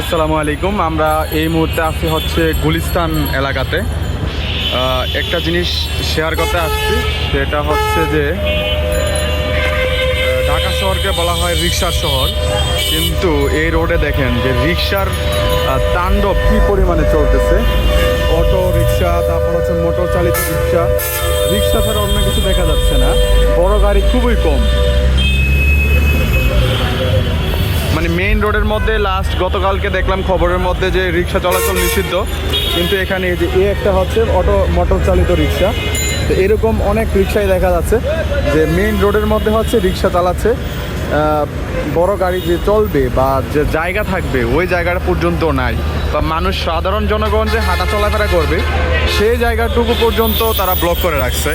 আসসালামু আলাইকুম। আমরা এই মুহূর্তে আছি হচ্ছে গুলিস্তান এলাকাতে। একটা জিনিস শেয়ার করতে আসছি, সেটা হচ্ছে যে ঢাকা শহরকে বলা হয় রিক্সার শহর। কিন্তু এই রোডে দেখেন যে রিক্সার তাণ্ডব কী পরিমাণে চলতেছে। অটো রিক্সা তারপর হচ্ছে মোটর চালিত রিক্সা রিক্সা ছাড়া অন্য কিছু দেখা যাচ্ছে না। বড় গাড়ি খুবই কম। মেইন রোডের মধ্যে লাস্ট গতকালকে দেখলাম খবরের মধ্যে যে রিক্সা চলাচল নিষিদ্ধ। কিন্তু এখানে যে এ একটা হচ্ছে অটো মোটর চালিত রিক্সা। তো এরকম অনেক রিক্সাই দেখা যাচ্ছে যে মেইন রোডের মধ্যে হচ্ছে রিক্সা চালাচ্ছে। বড় গাড়ি যে চলবে বা যে জায়গা থাকবে ওই জায়গাটা পর্যন্ত নাই। বা মানুষ সাধারণ জনগণ যে হাঁটা চলাফেরা করবে, সেই জায়গাটুকু পর্যন্ত তারা ব্লক করে রাখছে।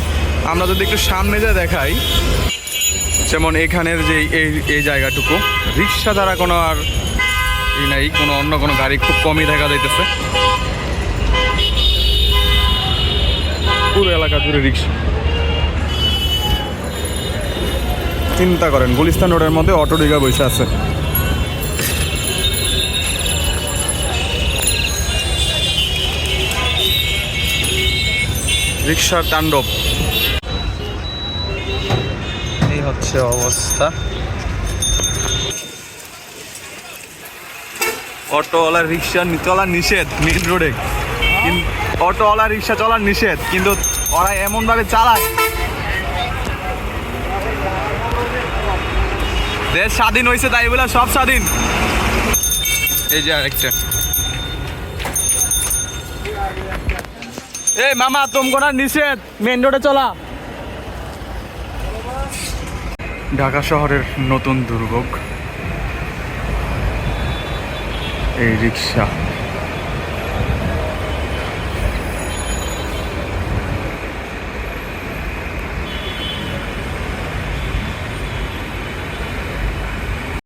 আমরা যদি একটু সামনে যে দেখাই যেমন এখানের যে এই এই জায়গাটুকু রিক্সা দ্বারা কোনো আর ই নাই, কোনো অন্য কোনো গাড়ি খুব কমই দেখা যাইতেছে। পুরো এলাকা জুড়ে রিক্সা। চিন্তা করেন, গুলিস্তান রোডের মধ্যে অটো রিক্সা বসে আছে। রিক্সার তাণ্ডব। হচ্ছে অবস্থা। অটোওয়ালা রিক্সা চলা নিষেধ মেন রোডে অটোওয়ালা রিক্সা চলার নিষেধ, কিন্তু ওরা এমনভাবে চালায়। দেশ স্বাধীন হয়েছে তাই বলে সব স্বাধীন। এই যে আরেকটা। এই মামা তোমরা নিষেধ মেন রোডে চলা। ঢাকা শহরের নতুন দুর্ভোগ। এই রিক্সা